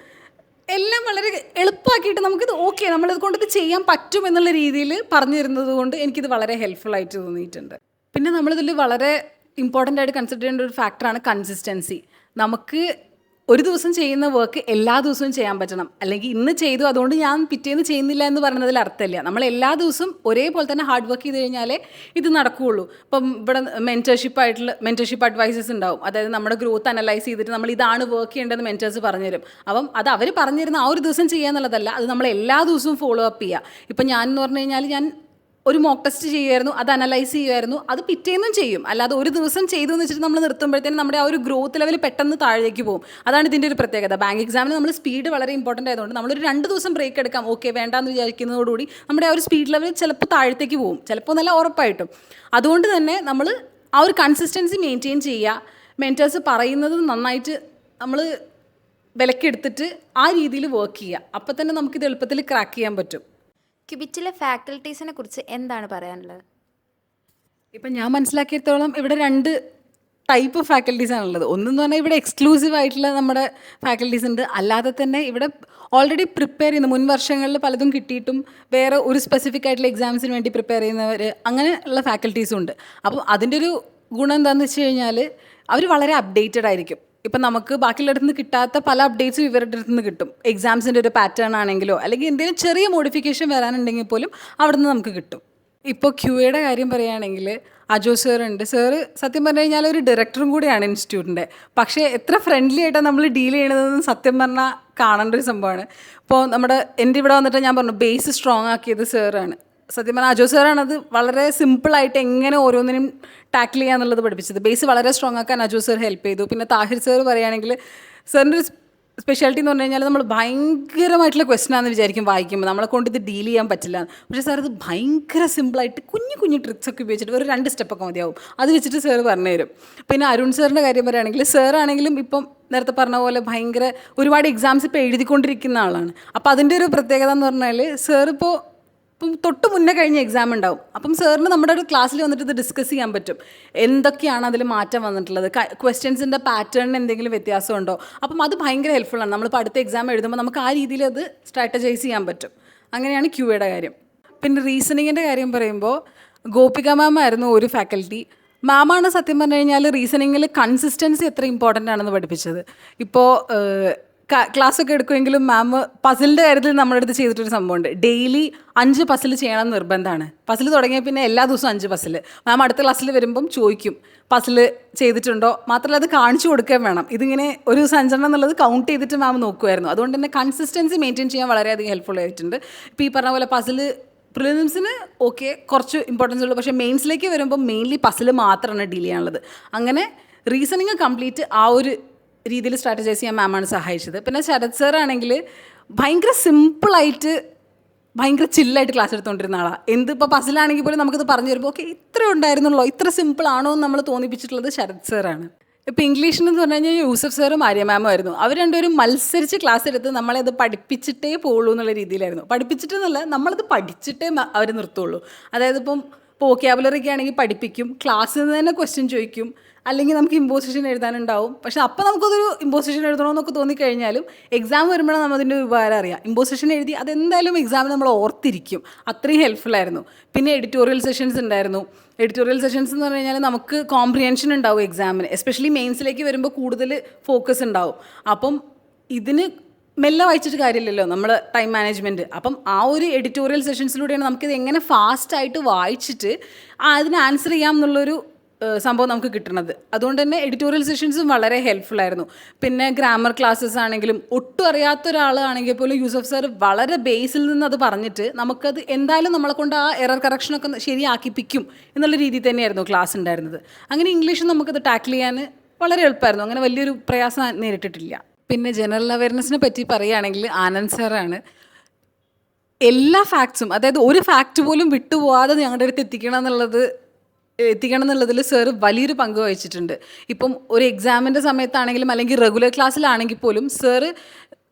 എല്ലാം വളരെ എളുപ്പമാക്കിയിട്ട് നമുക്കിത് ഓക്കെ നമ്മളിത് കൊണ്ടിത് ചെയ്യാൻ പറ്റും എന്നുള്ള രീതിയിൽ പറഞ്ഞു തരുന്നത് കൊണ്ട് എനിക്കിത് വളരെ ഹെൽപ്ഫുൾ ആയിട്ട് തോന്നിയിട്ടുണ്ട്. പിന്നെ നമ്മളിതിൽ വളരെ ഇമ്പോർട്ടന്റ് ആയിട്ട് കൺസിഡർ ചെയ്യേണ്ട ഒരു ഫാക്ടറാണ് കൺസിസ്റ്റൻസി നമുക്ക് ഒരു ദിവസം ചെയ്യുന്ന വർക്ക് എല്ലാ ദിവസവും ചെയ്യാൻ പറ്റണം. അല്ലെങ്കിൽ ഇന്ന് ചെയ്തു അതുകൊണ്ട് ഞാൻ പിറ്റേന്ന് ചെയ്യുന്നില്ല എന്ന് പറയുന്നതിൽ അർത്ഥമില്ല. നമ്മൾ എല്ലാ ദിവസവും ഒരേപോലെ തന്നെ ഹാർഡ് വർക്ക് ചെയ്ത് കഴിഞ്ഞാലേ ഇത് നടക്കുകയുള്ളൂ. ഇപ്പം ഇവിടെ മെന്റർഷിപ്പ് ആയിട്ടുള്ള മെന്റർഷിപ്പ് അഡ്വൈസസ് ഉണ്ടാവും. അതായത് നമ്മുടെ ഗ്രോത്ത് അനലൈസ് ചെയ്തിട്ട് നമ്മൾ ഇതാണ് വർക്ക് ചെയ്യേണ്ടതെന്ന് മെന്റേഴ്സ് പറഞ്ഞുതരും. അപ്പം അത് അവർ പറഞ്ഞിരുന്ന ആ ഒരു ദിവസം ചെയ്യുക എന്നുള്ളതല്ല അത് നമ്മൾ എല്ലാ ദിവസവും ഫോളോ അപ്പ് ചെയ്യുക. ഇപ്പം ഞാൻ എന്ന് പറഞ്ഞു കഴിഞ്ഞാൽ ഞാൻ ഒരു മോക്ക് ടെസ്റ്റ് ചെയ്യുമായിരുന്നു അത് അനലൈസ് ചെയ്യുമായിരുന്നു അത് പിറ്റേന്നും ചെയ്യും. അല്ലാതെ ഒരു ദിവസം ചെയ്തു എന്ന് വെച്ചിട്ട് നമ്മൾ നിർത്തുമ്പോഴത്തേനും നമ്മുടെ ആ ഒരു ഗ്രോത്ത് ലെവൽ പെട്ടെന്ന് താഴേക്ക് പോകും. അതാണ് ഇതിന്റെ ഒരു പ്രത്യേകത. ബാങ്ക് എക്സാമിന് നമ്മൾ സ്പീഡ് വളരെ ഇമ്പോർട്ടന്റ് ആയതുകൊണ്ട് നമ്മളൊരു രണ്ട് ദിവസം ബ്രേക്ക് എടുക്കാം. ഓക്കെ വേണ്ടാന്ന് വിചാരിക്കുന്നതോടുകൂടി നമ്മുടെ ആ ഒരു സ്പീഡ് ലെവൽ ചിലപ്പോൾ താഴത്തേക്ക് പോകും. ചിലപ്പോൾ നല്ല ഉറപ്പായിട്ടും. അതുകൊണ്ട് തന്നെ നമ്മൾ ആ ഒരു കൺസിസ്റ്റൻസി മെയിന്റെയിൻ ചെയ്യുക. മെന്റേഴ്സ് പറയുന്നത് നന്നായിട്ട് നമ്മൾ വിലക്കെടുത്തിട്ട് ആ രീതിയിൽ വർക്ക് ചെയ്യുക. അപ്പോൾ തന്നെ നമുക്കിത് എളുപ്പത്തിൽ ക്രാക്ക് ചെയ്യാൻ പറ്റും. ക്യുബിറ്റിലെ ഫാക്കൽറ്റീസിനെ കുറിച്ച് എന്താണ് പറയാനുള്ളത്? ഇപ്പം ഞാൻ മനസ്സിലാക്കിയത്തോളം ഇവിടെ രണ്ട് ടൈപ്പ് ഫാക്കൽറ്റീസ് ആണുള്ളത്. ഒന്നെന്ന് പറഞ്ഞാൽ ഇവിടെ എക്സ്ക്ലൂസീവ് ആയിട്ടുള്ള നമ്മുടെ ഫാക്കൽറ്റീസ് ഉണ്ട്. അല്ലാതെ തന്നെ ഇവിടെ ഓൾറെഡി പ്രിപ്പയർ ചെയ്യുന്ന മുൻ വർഷങ്ങളിൽ പലതും കിട്ടിയിട്ടും വേറെ ഒരു സ്പെസിഫിക് ആയിട്ടുള്ള എക്സാംസിന് വേണ്ടി പ്രിപ്പയർ ചെയ്യുന്നവർ അങ്ങനെ ഉള്ള ഫാക്കൽറ്റീസും ഉണ്ട്. അപ്പം അതിന്റെ ഒരു ഗുണം എന്താണെന്ന് വെച്ച് കഴിഞ്ഞാൽ അവർ വളരെ അപ്ഡേറ്റഡ് ആയിരിക്കും. ഇപ്പം നമുക്ക് ബാക്കിയുള്ളടത്ത് നിന്ന് കിട്ടാത്ത പല അപ്ഡേറ്റ്സും ഇവരുടെ അടുത്ത് നിന്ന് കിട്ടും. എക്സാംസിന്റെ ഒരു പാറ്റേൺ ആണെങ്കിലോ അല്ലെങ്കിൽ എന്തെങ്കിലും ചെറിയ മോഡിഫിക്കേഷൻ വരാനുണ്ടെങ്കിൽ പോലും അവിടെ നിന്ന് നമുക്ക് കിട്ടും. ഇപ്പോൾ ക്യൂയുടെ കാര്യം പറയുകയാണെങ്കിൽ അജോ സാർ ഉണ്ട്. സാറ് സത്യം പറഞ്ഞു കഴിഞ്ഞാൽ ഒരു ഡയറക്ടറും കൂടിയാണ് ഇൻസ്റ്റിറ്റ്യൂട്ടിന്റെ പക്ഷേ എത്ര ഫ്രണ്ട്ലി ആയിട്ടാണ് നമ്മൾ ഡീൽ ചെയ്യണതെന്ന് സത്യം പറഞ്ഞാൽ കാണേണ്ട ഒരു സംഭവമാണ്. ഇപ്പോൾ നമ്മുടെ എന്റെ ഇവിടെ വന്നിട്ട് ഞാൻ പറഞ്ഞു ബേസ് സ്ട്രോങ് ആക്കിയത് സാറാണ് സത്യം പറഞ്ഞാൽ അജോ സാറാണ് അത് വളരെ സിമ്പിളായിട്ട് എങ്ങനെ ഓരോന്നിനും ടാക്കിൾ ചെയ്യാന്നുള്ളത് പഠിപ്പിച്ചത്. ബേസ് വളരെ സ്ട്രോങ് ആക്കാൻ അജോ സാർ ഹെൽപ്പ് ചെയ്തു. പിന്നെ താഹിർ സാർ പറയുകയാണെങ്കിൽ സാറിന്റെ ഒരു സ്പെഷ്യാലിറ്റി എന്ന് പറഞ്ഞു കഴിഞ്ഞാൽ നമ്മൾ ഭയങ്കരമായിട്ടുള്ള ക്വസ്റ്റൻ ആണെന്ന് വിചാരിക്കും വായിക്കുമ്പോൾ. നമ്മളെ കൊണ്ട് ഇത് ഡീൽ ചെയ്യാൻ പറ്റില്ല. പക്ഷേ സാർ അത് ഭയങ്കര സിമ്പിളായിട്ട് കുഞ്ഞു കുഞ്ഞു ട്രിക്സ് ഒക്കെ ഉപയോഗിച്ചിട്ട് ഒരു രണ്ട് സ്റ്റെപ്പൊക്കെ മതിയാവും. അത് വെച്ചിട്ട് സാർ പറഞ്ഞു തരും. പിന്നെ അരുൺ സാറിന്റെ കാര്യം പറയുകയാണെങ്കിൽ സാറാണെങ്കിലും ഇപ്പം നേരത്തെ പറഞ്ഞ പോലെ ഭയങ്കര ഒരുപാട് എക്സാംസ് ഇപ്പോൾ എഴുതിക്കൊണ്ടിരിക്കുന്ന ആളാണ്. അപ്പോൾ അതിന്റെ ഒരു പ്രത്യേകത എന്ന് പറഞ്ഞാൽ സാർ ഇപ്പോൾ ഇപ്പം തൊട്ട് മുന്നേ കഴിഞ്ഞ എക്സാം ഉണ്ടാവും. അപ്പം സാറിന് നമ്മുടെ ഒരു ക്ലാസ്സിൽ വന്നിട്ട് ഇത് ഡിസ്കസ് ചെയ്യാൻ പറ്റും. എന്തൊക്കെയാണ് അതിൽ മാറ്റം വന്നിട്ടുള്ളത്? ക്വസ്റ്റ്യൻസിന്റെ പാറ്റേണിന് എന്തെങ്കിലും വ്യത്യാസമുണ്ടോ? അപ്പം അത് ഭയങ്കര ഹെൽപ്ഫുള്ളാണ് നമ്മളിപ്പോൾ അടുത്ത എക്സാം എഴുതുമ്പോൾ നമുക്ക് ആ രീതിയിൽ അത് സ്ട്രാറ്റജൈസ് ചെയ്യാൻ പറ്റും. അങ്ങനെയാണ് ക്യൂയുടെ കാര്യം. പിന്നെ റീസണിങ്ങിന്റെ കാര്യം പറയുമ്പോൾ ഗോപിക മാം ആയിരുന്നു ഒരു ഫാക്കൽറ്റി മാമാണ് സത്യം പറഞ്ഞു കഴിഞ്ഞാൽ റീസണിങ്ങിൽ കൺസിസ്റ്റൻസി എത്ര ഇമ്പോർട്ടന്റ് ആണെന്ന് പഠിപ്പിച്ചത്. ഇപ്പോൾ ക്ലാസ് ഒക്കെ എടുക്കുമെങ്കിലും മാം പസിലിന്റെ കാര്യത്തിൽ നമ്മുടെ അടുത്ത് ചെയ്തിട്ടൊരു സംഭവമുണ്ട്. ഡെയിലി അഞ്ച് പസിൽ ചെയ്യണം നിർബന്ധമാണ് പസിൽ തുടങ്ങിയ പിന്നെ എല്ലാ ദിവസവും അഞ്ച് പസിൽ മാം അടുത്ത ക്ലാസ്സിൽ വരുമ്പം ചോദിക്കും പസിൽ ചെയ്തിട്ടുണ്ടോ? മാത്രമല്ല അത് കാണിച്ചു കൊടുക്കുകയും വേണം. ഇതിങ്ങനെ ഒരു ദിവസം അഞ്ചെണ്ണം എന്നുള്ളത് കൗണ്ട് ചെയ്തിട്ട് മാം നോക്കുമായിരുന്നു അതുകൊണ്ട് തന്നെ കൺസിസ്റ്റൻസി മെയിന്റെയിൻ ചെയ്യാൻ വളരെയധികം ഹെൽപ്ഫുൾ ആയിട്ടുണ്ട്. ഇപ്പോൾ ഈ പറഞ്ഞ പോലെ പസിൽ പ്രിലിംസിന് ഓക്കെ കുറച്ച് ഇമ്പോർട്ടൻസ് ഉള്ളൂ. പക്ഷേ മെയിൻസിലേക്ക് വരുമ്പോൾ മെയിൻലി പസിൽ മാത്രമാണ് ഡീൽ ചെയ്യാനുള്ളത്. അങ്ങനെ റീസണിങ് കംപ്ലീറ്റ് ആ ഒരു രീതിയിൽ സ്ട്രാറ്റജൈസ് ചെയ്യാൻ മാമാണ് സഹായിച്ചത്. പിന്നെ ശരത് സാറാണെങ്കിൽ ഭയങ്കര സിമ്പിളായിട്ട് ഭയങ്കര ചില്ലായിട്ട് ക്ലാസ് എടുത്തുകൊണ്ടിരുന്ന ആളാണ് എന്ത് ഇപ്പോൾ പസിലാണെങ്കിൽ പോലും നമുക്കിത് പറഞ്ഞു തരുമ്പോൾ ഓക്കെ ഇത്ര ഉണ്ടായിരുന്നുള്ളൂ? ഇത്ര സിമ്പിൾ ആണോ എന്ന് നമ്മൾ തോന്നിപ്പിച്ചിട്ടുള്ളത് ശരത് സാറാണ് ഇപ്പോൾ ഇംഗ്ലീഷിന് എന്ന് പറഞ്ഞു കഴിഞ്ഞാൽ യൂസഫ് സാറും ആര്യ മാമും ആയിരുന്നു. അവർ രണ്ടുപേരും മത്സരിച്ച് ക്ലാസ് എടുത്ത് നമ്മളെ അത് പഠിപ്പിച്ചിട്ടേ പോകുള്ളൂ എന്നുള്ള രീതിയിലായിരുന്നു. പഠിപ്പിച്ചിട്ടെന്നല്ല നമ്മളത് പഠിച്ചിട്ടേ അവർ നിർത്തുള്ളൂ. അതായത് ഇപ്പം ഇപ്പോൾ വൊക്കാബുലറിക്ക് ആണെങ്കിൽ പഠിപ്പിക്കും. ക്ലാസ്സിൽ നിന്ന് തന്നെ ക്വസ്റ്റ്യൻ ചോദിക്കും. അല്ലെങ്കിൽ നമുക്ക് ഇമ്പോസിഷൻ എഴുതാനുണ്ടാവും. പക്ഷെ അപ്പോൾ നമുക്കതൊരു ഇമ്പോസിഷൻ എഴുതണമെന്നൊക്കെ തോന്നിക്കഴിഞ്ഞാലും എക്സാം വരുമ്പോഴാണ് നമ്മൾ അതിന്റെ ഉപകാരം അറിയാം. ഇമ്പോസിഷൻ എഴുതി അതെന്തായാലും എക്സാമിൽ നമ്മൾ ഓർത്തിരിക്കും. അത്രയും ഹെൽപ്ഫുള്ളായിരുന്നു പിന്നെ എഡിറ്റോറിയൽ സെഷൻസ് ഉണ്ടായിരുന്നു. എഡിറ്റോറിയൽ സെഷൻസ് എന്ന് പറഞ്ഞു കഴിഞ്ഞാൽ നമുക്ക് കോംപ്രിഹെൻഷൻ ഉണ്ടാവും എക്സാമിന് എസ്പെഷ്യലി മെയിൻസിലേക്ക് വരുമ്പോൾ കൂടുതൽ ഫോക്കസ് ഉണ്ടാവും. അപ്പം ഇതിന് മെല്ലെ വായിച്ചിട്ട് കാര്യമില്ലല്ലോ നമ്മൾ ടൈം മാനേജ്മെന്റ് അപ്പം ആ ഒരു എഡിറ്റോറിയൽ സെഷൻസിലൂടെയാണ് നമുക്കിത് എങ്ങനെ ഫാസ്റ്റായിട്ട് വായിച്ചിട്ട് അതിന് ആൻസർ ചെയ്യാം എന്നുള്ളൊരു സംഭവം നമുക്ക് കിട്ടുന്നത് അതുകൊണ്ട് തന്നെ എഡിറ്റോറിയൽ സെഷൻസും വളരെ ഹെൽപ്ഫുൾ ആയിരുന്നു. പിന്നെ ഗ്രാമർ ക്ലാസ്സസ് ആണെങ്കിലും ഒട്ടും അറിയാത്ത ഒരാളാണെങ്കിൽ പോലും യൂസഫ് സാർ വളരെ ബേസിൽ നിന്ന് അത് പറഞ്ഞിട്ട് നമുക്കത് എന്തായാലും നമ്മളെ കൊണ്ട് ആ എറർ കറക്ഷനൊക്കെ ശരിയാക്കിപ്പിക്കും എന്നുള്ള രീതിയിൽ തന്നെയായിരുന്നു ക്ലാസ് ഉണ്ടായിരുന്നത്. അങ്ങനെ ഇംഗ്ലീഷ് നമുക്കത് ടാക്കിൾ ചെയ്യാൻ വളരെ എളുപ്പമായിരുന്നു. അങ്ങനെ വലിയൊരു പ്രയാസം നേരിട്ടിട്ടില്ല. പിന്നെ ജനറൽ അവയർനെസ്സിനെ പറ്റി പറയുകയാണെങ്കിൽ ആനന്ദ് സാറാണ്. എല്ലാ ഫാക്ട്സും അതായത് ഒരു ഫാക്റ്റ് പോലും വിട്ടുപോകാതെ ഞങ്ങളുടെ അടുത്ത് എത്തിക്കണം എന്നുള്ളത് എത്തിക്കണം എന്നുള്ളതിൽ സാറ് വലിയൊരു പങ്ക് വഹിച്ചിട്ടുണ്ട്. ഇപ്പം ഒരു എക്സാമിന്റെ സമയത്താണെങ്കിലും അല്ലെങ്കിൽ റെഗുലർ ക്ലാസ്സിലാണെങ്കിൽ പോലും സാറ്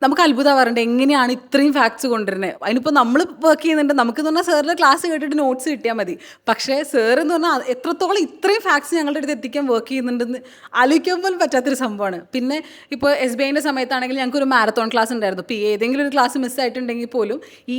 നമുക്ക് അത്ഭുതമാവാറുണ്ട്. എങ്ങനെയാണ് ഇത്രയും ഫാക്ട്സ് കൊണ്ടുവരുന്നത് അതിനിപ്പോൾ നമ്മൾ വർക്ക് ചെയ്യുന്നുണ്ട്. നമുക്കെന്ന് പറഞ്ഞാൽ സാറിന്റെ ക്ലാസ് കേട്ടിട്ട് നോട്ട്സ് കിട്ടിയാൽ മതി. പക്ഷേ സാർ എന്ന് പറഞ്ഞാൽ എത്രത്തോളം ഇത്രയും ഫാക്ട്സ് ഞങ്ങളുടെ അടുത്ത് എത്തിക്കാൻ വർക്ക് ചെയ്യുന്നുണ്ടെന്ന് ആലോചിക്കാൻ പോലും പറ്റാത്തൊരു സംഭവമാണ്. പിന്നെ ഇപ്പോൾ എസ് ബി ഐന്റെ സമയത്താണെങ്കിൽ ഞങ്ങൾക്ക് ഒരു മാരത്തോൺ ക്ലാസ് ഉണ്ടായിരുന്നു. ഇപ്പോൾ ഏതെങ്കിലും ഒരു ക്ലാസ് മിസ്സായിട്ടുണ്ടെങ്കിൽ പോലും ഈ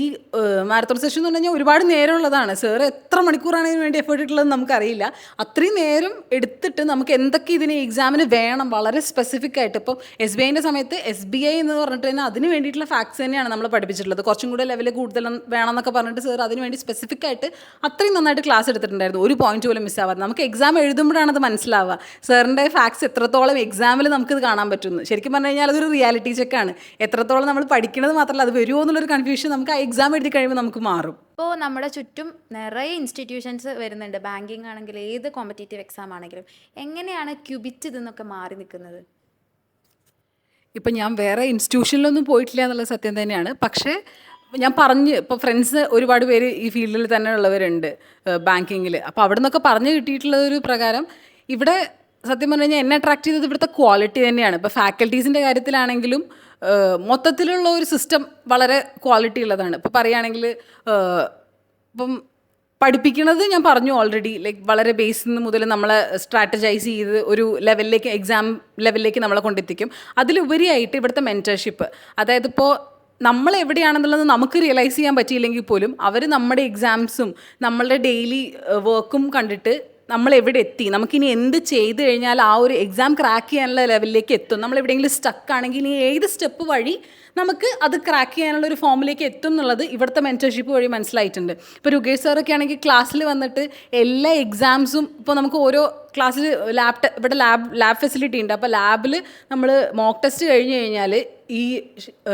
മാരത്തോൺ സെഷൻ എന്ന് പറഞ്ഞാൽ ഒരുപാട് നേരമുള്ളതാണ്. സാർ എത്ര മണിക്കൂറാണ് ഇതിന് വേണ്ടി എഫേർട്ട് ഇട്ടുള്ളതെന്ന് നമുക്കറിയില്ല. അത്രയും നേരം എടുത്തിട്ട് നമുക്ക് എന്തൊക്കെ ഇതിന് എക്സാമിന് വേണം? വളരെ സ്പെസിഫിക് ആയിട്ട് ഇപ്പോൾ എസ് ബി ഐന്റെ സമയത്ത് എസ് ബി ഐ എന്ന് പറഞ്ഞിട്ട് തന്നെ അതിന് വേണ്ടിയിട്ടുള്ള ഫാക്ട്സ് തന്നെയാണ് നമ്മൾ പഠിപ്പിച്ചിട്ടുള്ളത്. കുറച്ചും കൂടെ ലെവൽ കൂടുതൽ വേണമെന്നൊക്കെ പറഞ്ഞിട്ട് സാർ അതിന് വേണ്ടി സ്പെസിഫിക് ആയിട്ട് അത്രയും നന്നായിട്ട് ക്ലാസ് എടുത്തിട്ടുണ്ടായിരുന്നു. ഒരു പോയിന്റ് പോലും മിസ് ആവാതെ. നമുക്ക് എക്സാം എഴുതുമ്പോഴാണ് അത് മനസ്സിലാവുക. സാറിന്റെ ഫാക്ട്സ് എത്രത്തോളം എക്സാമിൽ നമുക്കിത് കാണാൻ പറ്റുന്നു. ശരിക്കും പറഞ്ഞു കഴിഞ്ഞാൽ അതൊരു റിയാലിറ്റി ചെക്കാണ് എത്രത്തോളം നമ്മൾ പഠിക്കുന്നത് മാത്രമല്ല അത് വരുമോ എന്നുള്ളൊരു കൺഫ്യൂഷൻ നമുക്ക് ആ എക്സാം എഴുതി കഴിയുമ്പോൾ നമുക്ക് മാറും. ഇപ്പോൾ നമ്മുടെ ചുറ്റും നിറയെ ഇൻസ്റ്റിറ്റ്യൂഷൻസ് വരുന്നുണ്ട്. ബാങ്കിങ് ആണെങ്കിലും ഏത് കോമ്പറ്റേറ്റീവ് എക്സാം ആണെങ്കിലും. എങ്ങനെയാണ് ക്യൂബിറ്റ് ഇതെന്നൊക്കെ മാറി നിൽക്കുന്നത്? ഇപ്പം ഞാൻ വേറെ ഇൻസ്റ്റിറ്റ്യൂഷനിലൊന്നും പോയിട്ടില്ല എന്നുള്ള സത്യം തന്നെയാണ്. പക്ഷേ ഞാൻ പറഞ്ഞ് ഇപ്പോൾ ഫ്രണ്ട്സ് ഒരുപാട് പേര് ഈ ഫീൽഡിൽ തന്നെ ഉള്ളവരുണ്ട് ബാങ്കിങ്ങിൽ അപ്പോൾ അവിടെ നിന്നൊക്കെ പറഞ്ഞ് കിട്ടിയിട്ടുള്ള ഒരു പ്രകാരം ഇവിടെ സത്യം പറഞ്ഞു കഴിഞ്ഞാൽ എന്നെ അട്രാക്ട് ചെയ്തത് ഇവിടുത്തെ ക്വാളിറ്റി തന്നെയാണ്. ഇപ്പോൾ ഫാക്കൽറ്റീസിന്റെ കാര്യത്തിലാണെങ്കിലും മൊത്തത്തിലുള്ള ഒരു സിസ്റ്റം വളരെ ക്വാളിറ്റി ഉള്ളതാണ്. ഇപ്പോൾ പറയുകയാണെങ്കിൽ ഇപ്പം പഠിപ്പിക്കുന്നത് ഞാൻ പറഞ്ഞു ഓൾറെഡി ലൈക്ക് വളരെ ബേസിൽ നിന്ന് മുതൽ നമ്മളെ സ്ട്രാറ്റജൈസ് ചെയ്ത് ഒരു ലെവലിലേക്ക് എക്സാം ലെവലിലേക്ക് നമ്മളെ കൊണ്ടെത്തിക്കും. അതിലുപരിയായിട്ട് ഇവിടുത്തെ മെന്റർഷിപ്പ് അതായത് ഇപ്പോൾ നമ്മൾ എവിടെയാണെന്നുള്ളത് നമുക്ക് റിയലൈസ് ചെയ്യാൻ പറ്റിയില്ലെങ്കിൽ പോലും അവർ നമ്മുടെ എക്സാംസും നമ്മളുടെ ഡെയിലി വർക്കും കണ്ടിട്ട് നമ്മൾ എവിടെ എത്തി നമുക്കിനി എന്ത് ചെയ്ത് കഴിഞ്ഞാൽ ആ ഒരു എക്സാം ക്രാക്ക് ചെയ്യാനുള്ള ലെവലിലേക്ക് എത്തും? നമ്മൾ എവിടെയെങ്കിലും സ്റ്റക്ക് ആണെങ്കിൽ ഇനി ഏത് സ്റ്റെപ്പ് വഴി നമുക്ക് അത് ക്രാക്ക് ചെയ്യാനുള്ള ഒരു ഫോമിലേക്ക് എത്തും എന്നുള്ളത് ഇവിടുത്തെ മെന്റർഷിപ്പ് വഴി മനസ്സിലായിട്ടുണ്ട്. ഇപ്പോൾ രുകേഷ് സാറൊക്കെ ആണെങ്കിൽ ക്ലാസ്സിൽ വന്നിട്ട് എല്ലാ എക്സാംസും ഇപ്പോൾ നമുക്ക് ഓരോ ക്ലാസ്സിൽ ലാബ് ഇവിടെ ലാബ് ലാബ് ഫെസിലിറ്റി ഉണ്ട്. അപ്പോൾ ലാബിൽ നമ്മൾ മോക്ക് ടെസ്റ്റ് കഴിഞ്ഞ് കഴിഞ്ഞാൽ ഈ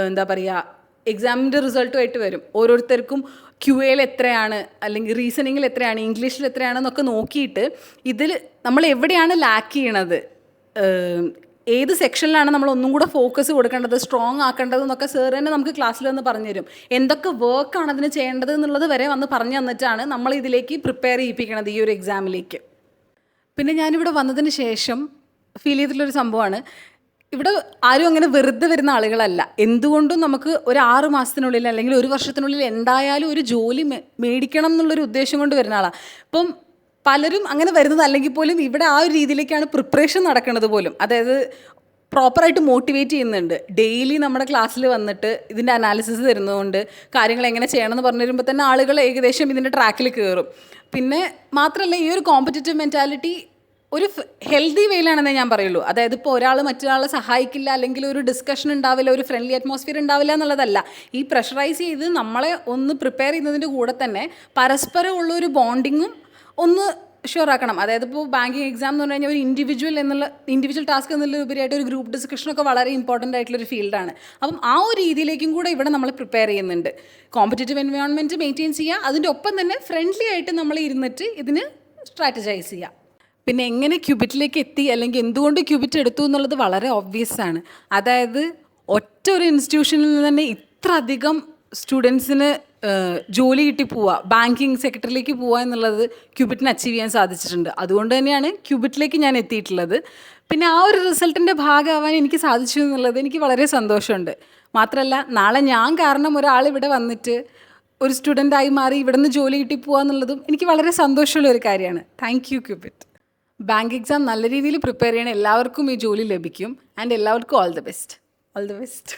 എന്താ പറയുക എക്സാമിന്റെ റിസൾട്ടുമായിട്ട് വരും. ഓരോരുത്തർക്കും ക്യു എത്രയാണ് അല്ലെങ്കിൽ റീസണിങ്ങിൽ എത്രയാണ് ഇംഗ്ലീഷിൽ എത്രയാണെന്നൊക്കെ നോക്കിയിട്ട് ഇതിൽ നമ്മൾ എവിടെയാണ് ലാക്ക് ചെയ്യണത്? ഏത് സെക്ഷനിലാണ് നമ്മൾ ഒന്നും കൂടെ ഫോക്കസ് കൊടുക്കേണ്ടത് സ്ട്രോങ് ആക്കേണ്ടത് എന്നൊക്കെ സാർ തന്നെ നമുക്ക് ക്ലാസ്സിൽ വന്ന് പറഞ്ഞു തരും എന്തൊക്കെ വർക്കാണ് അതിന് ചെയ്യേണ്ടത് എന്നുള്ളത് വരെ വന്ന് പറഞ്ഞു തന്നിട്ടാണ് നമ്മൾ ഇതിലേക്ക് പ്രിപ്പയർ ചെയ്യിപ്പിക്കണത് ഈ ഒരു എക്സാമിലേക്ക് പിന്നെ ഞാനിവിടെ വന്നതിന് ശേഷം ഫീൽ ചെയ്തിട്ടുള്ളൊരു സംഭവമാണ്. ഇവിടെ ആരും അങ്ങനെ വെറുതെ വരുന്ന ആളുകളല്ല. എന്തുകൊണ്ടും നമുക്ക് ഒരു ആറ് മാസത്തിനുള്ളിൽ അല്ലെങ്കിൽ ഒരു വർഷത്തിനുള്ളിൽ എന്തായാലും ഒരു ജോലി മേടിക്കണം എന്നുള്ളൊരു ഉദ്ദേശം കൊണ്ട് വരുന്ന ആളാണ് ഇപ്പം പലരും അങ്ങനെ വരുന്നത് അല്ലെങ്കിൽ പോലും ഇവിടെ ആ ഒരു രീതിയിലേക്കാണ് പ്രിപ്പറേഷൻ നടക്കുന്നത് പോലും. അതായത് പ്രോപ്പറായിട്ട് മോട്ടിവേറ്റ് ചെയ്യുന്നുണ്ട്. ഡെയിലി നമ്മുടെ ക്ലാസ്സിൽ വന്നിട്ട് ഇതിന്റെ അനാലിസിസ് തരുന്നതുകൊണ്ട് കാര്യങ്ങൾ എങ്ങനെ ചെയ്യണം എന്ന് പറഞ്ഞു വരുമ്പോൾ തന്നെ ആളുകൾ ഏകദേശം ഇതിന്റെ ട്രാക്കിൽ കയറും. പിന്നെ മാത്രമല്ല ഈ ഒരു കോമ്പറ്റേറ്റീവ് മെന്റാലിറ്റി ഒരു ഹെൽത്തി വേയിലാണെന്നേ ഞാൻ പറയുള്ളൂ. അതായത് ഇപ്പോൾ ഒരാൾ മറ്റൊരാളെ സഹായിക്കില്ല അല്ലെങ്കിൽ ഒരു ഡിസ്കഷൻ ഉണ്ടാവില്ല ഒരു ഫ്രണ്ട്ലി അറ്റ്മോസ്ഫിയർ ഉണ്ടാവില്ല എന്നുള്ളതല്ല. ഈ പ്രഷറൈസ് ചെയ്ത് നമ്മളെ ഒന്ന് പ്രിപ്പയർ ചെയ്യുന്നതിന്റെ കൂടെ തന്നെ പരസ്പരം ഉള്ള ഒരു ബോണ്ടിങ്ങും ഒന്ന് ഷുവർ ആക്കണം. അതായത് ഇപ്പോൾ ബാങ്കിങ് എക്സാം എന്ന് പറഞ്ഞു കഴിഞ്ഞാൽ ഒരു ഇൻഡിവിജ്വൽ എന്നുള്ള ഇൻഡിവിജ്വൽ ടാസ്ക് എന്നുള്ള ഉപരിയായിട്ട് ഒരു ഗ്രൂപ്പ് ഡിസ്കഷനൊക്കെ വളരെ ഇമ്പോർട്ടന്റ് ആയിട്ടുള്ളൊരു ഫീൽഡാണ് അപ്പം ആ ഒരു രീതിയിലേക്കും കൂടെ ഇവിടെ നമ്മൾ പ്രിപ്പയർ ചെയ്യുന്നുണ്ട്. കോമ്പറ്റേറ്റീവ് എൻവയോൺമെന്റ് മെയിന്റെയിൻ ചെയ്യുക. അതിന്റെ ഒപ്പം തന്നെ ഫ്രണ്ട്ലി ആയിട്ട് നമ്മൾ ഇരുന്നിട്ട് ഇതിന് സ്ട്രാറ്റജൈസ് ചെയ്യുക. പിന്നെ എങ്ങനെ ക്യൂബിറ്റിലേക്ക് എത്തി അല്ലെങ്കിൽ എന്തുകൊണ്ട് ക്യൂബിറ്റ് എടുത്തു എന്നുള്ളത് വളരെ ഒബ്വിയസ് ആണ്. അതായത് ഒറ്റ ഒരു ഇൻസ്റ്റിറ്റ്യൂഷനിൽ നിന്ന് തന്നെ ഇത്ര അധികം സ്റ്റുഡൻസിന് ജോലി കിട്ടി പോവുക ബാങ്കിങ് സെക്ടറിലേക്ക് പോവുക എന്നുള്ളത് ക്യൂബിറ്റിന് അച്ചീവ് ചെയ്യാൻ സാധിച്ചിട്ടുണ്ട്. അതുകൊണ്ട് തന്നെയാണ് ക്യൂബിറ്റിലേക്ക് ഞാൻ എത്തിയിട്ടുള്ളത്. പിന്നെ ആ ഒരു റിസൾട്ടിന്റെ ഭാഗമാവാൻ എനിക്ക് സാധിച്ചു എന്നുള്ളത് എനിക്ക് വളരെ സന്തോഷമുണ്ട്. മാത്രമല്ല നാളെ ഞാൻ കാരണം ഒരാൾ ഇവിടെ വന്നിട്ട് ഒരു സ്റ്റുഡന്റായി മാറി ഇവിടുന്ന് ജോലി കിട്ടി പോവുക എന്നുള്ളതും എനിക്ക് വളരെ സന്തോഷമുള്ള ഒരു കാര്യമാണ്. Thank you Qubit bank exam നല്ല രീതിയിൽ പ്രിപ്പയർ ചെയ്യണ എല്ലാവർക്കും ഈ ജോലി ലഭിക്കും. ആൻഡ് എല്ലാവർക്കും all the best all the best